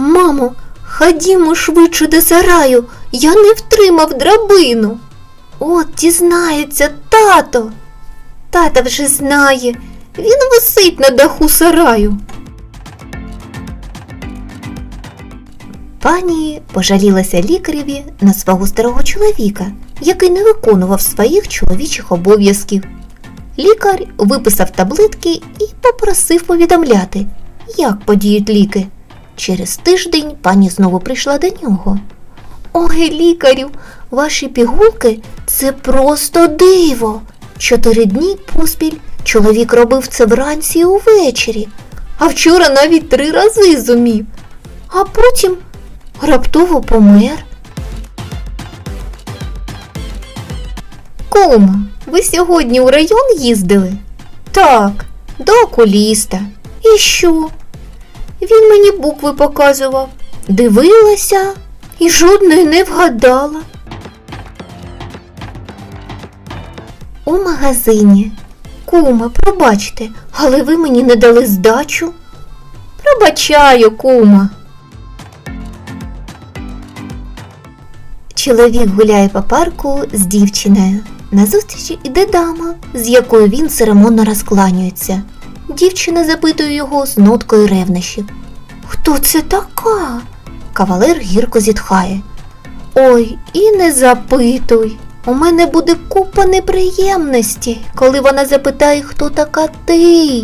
Мамо, ходімо швидше до сараю, я не втримав драбину. От дізнається тато. Тата вже знає, він висить на даху сараю. Пані пожалілася лікареві на свого старого чоловіка, який не виконував своїх чоловічих обов'язків. Лікар виписав таблетки і попросив повідомляти, як подіють ліки. Через тиждень пані знову прийшла до нього. Ой, лікарю, ваші пігулки це просто диво. Чотири дні поспіль чоловік робив це вранці і увечері, а вчора навіть три рази зумів, а потім раптово помер. Кума, ви сьогодні у район їздили? Так, до окуліста. І що? Він мені букви показував. Дивилася і жодної не вгадала. У магазині. Кума, пробачте, але ви мені не дали здачу. Пробачаю, кума. Чоловік гуляє по парку з дівчиною. Назустріч іде дама, з якою він церемонно розкланюється. Дівчина запитує його з ноткою ревнощів. Хто це така? Кавалер гірко зітхає. Ой, і не запитуй. У мене буде купа неприємності, коли вона запитає, хто така ти.